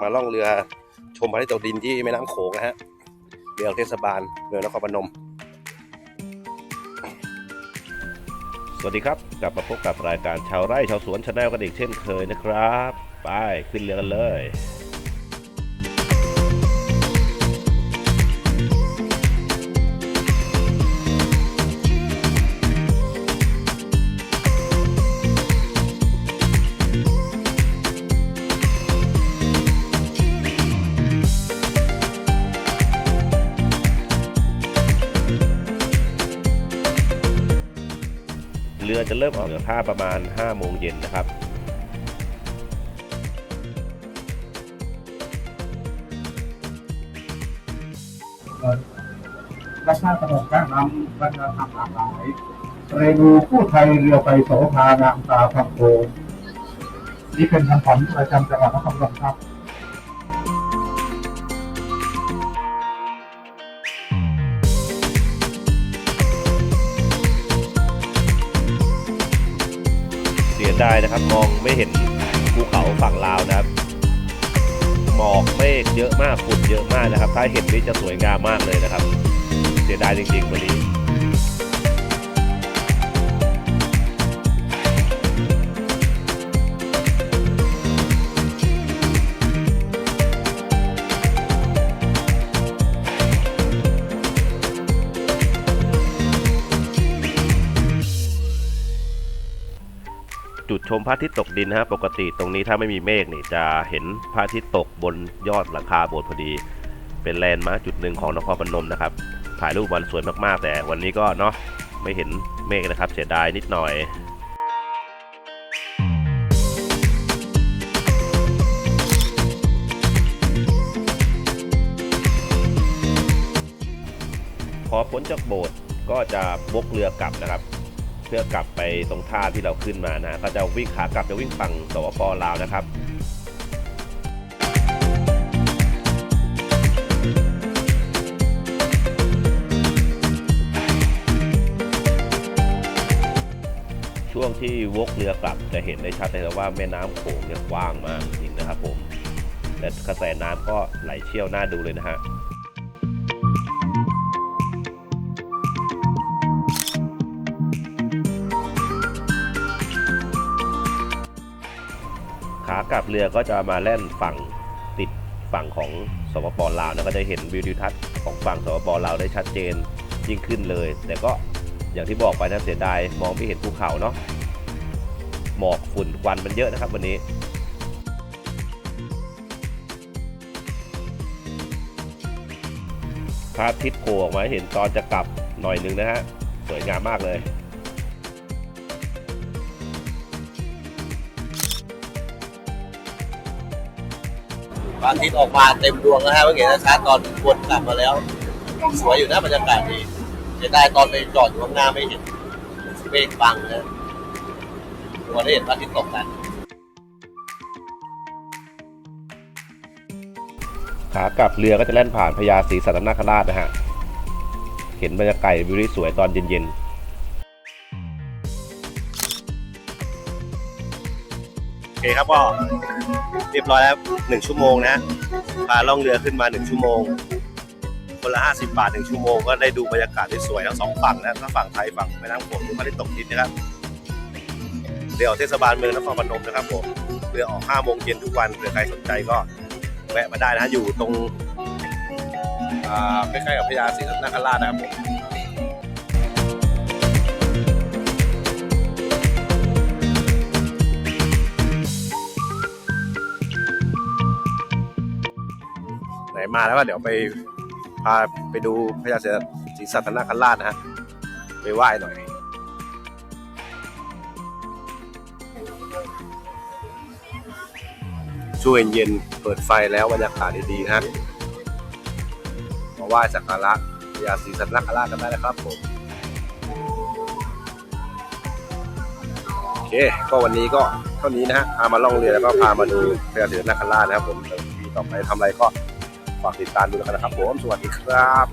มาล่องเรือชมพระอาทิตย์ตกดินที่แม่น้ำโขงนะฮะเรือของเทศบาลเรือนครพนม สวัสดีครับ กลับมาพบกับรายการชาวไร่ชาวสวนชาแนลกันอีกเช่นเคยนะครับ ไปขึ้นเรือกันเลย รือจะเริ่มออกจากท่าประมาณ 5 โมงเย็นนะครับและชาติสงบแนะนำวัฒนธรรมหลากหลายเรนูผู้ไทยเรือไปโสภางามตาพังโคนี่เป็นคำขวัญประจำจังหวัดนครปฐมครับ เสียดายนะครับ มองไม่เห็นภูเขาฝั่งลาวนะครับหมอกเมฆเยอะมากฝุ่นเยอะมากนะครับ ถ้าเห็นนี่จะสวยงามมากเลยนะครับ เสียดายจริงๆวันนี้ ชมพระอาทิตย์ตกดินนะฮะปกติตรงนี้ถ้าไม่มีเมฆนี่จะเห็นพระอาทิตย์ตกบนยอดหลังคาโบสถ์พอดี เป็นแลนด์มาร์คจุดหนึ่งของนครพนมนะครับถ่ายรูปวันสวยมากๆ แต่วันนี้ก็เนาะไม่เห็นเมฆนะครับเสียดายนิดหน่อยพอพ้นจากโบสถ์ก็จะบกเรือกลับนะครับ เพื่อกลับไปตรงท่าที่เราขึ้นมานะก็จะวิ่งขากลับจะวิ่งฝั่งสวปลาวนะครับช่วงที่วกเรือกลับจะเห็นได้ชัดเลยว่าแม่น้ำโขงเนี่ยกว้างมากจริงนะครับผมและกระแสน้ำก็ไหลเชี่ยวน่าดูเลยนะฮะ ขากลับเรือก็จะมาแล่นฝั่งติดฝั่งของสปปลาวนะก็จะเห็นวิวทิวทัศน์ของฝั่งสปปลาวได้ชัดเจนยิ่งขึ้นเลย แต่ก็อย่างที่บอกไปนะเสียดายมองไม่เห็นภูเขาเนาะหมอกฝุ่นควันมันเยอะนะครับวันนี้พระอาทิตย์โผล่ออกมาเห็นตอนจะกลับหน่อยนึงนะฮะสวยงามมากเลย พระอาทิตย์ออกมาเต็มดวงแล้วฮะเมื่อกี้นะชาร์จตอนวนกลับมาแล้ว สวยอยู่นะบรรยากาศดีเสียดายตอนไปจอดอยู่ข้างหน้าไม่เห็นเมฆบังนะวันได้เห็นพระอาทิตย์ตกกันขากลับเรือก็จะแล่นผ่านพญาศรีสัตนคราชนะฮะ เห็นบรรยากาศวิวที่สวยตอนเย็นๆ เคครับก็เรียบร้อยแล้วหนึ่งชั่วโมงนะพาล่องเรือขึ้นมาหนึ่งชั่วโมง คนละ 50 บาทหนึ่งชั่วโมงก็ได้ดูบรรยากาศที่สวยทั้งสองฝั่งนะทั้งฝั่งไทยฝั่งแม่น้ำโขงที่พระอาทิตย์ตกดินนะครับเรือออกเทศบาลเมืองนครพนมนะครับผมเรือออก5โมงเย็นทุกวันเผื่อใครสนใจก็แวะมาได้นะอยู่ตรงใกล้ๆกับพญาศรีสัตนคราชนะครับผม มาแล้วก็เดี๋ยวไปพาไปดูพญาศรีสัตนคราชนะฮะไปไหว้หน่อยช่วงเย็นเปิดไฟแล้วบรรยากาศดีๆฮะมาไหว้สักการะพญาศรีสัตนคราชกันได้นะครับผมโอเค ก็วันนี้ก็เท่านี้นะฮะพามาล่องเรือแล้วก็พามาดูพญาศรีสัตนคราชนะครับผมปีต่อไปทำอะไรก็ ฝากติดตามดูแล้วกันนะครับผมสวัสดีครับ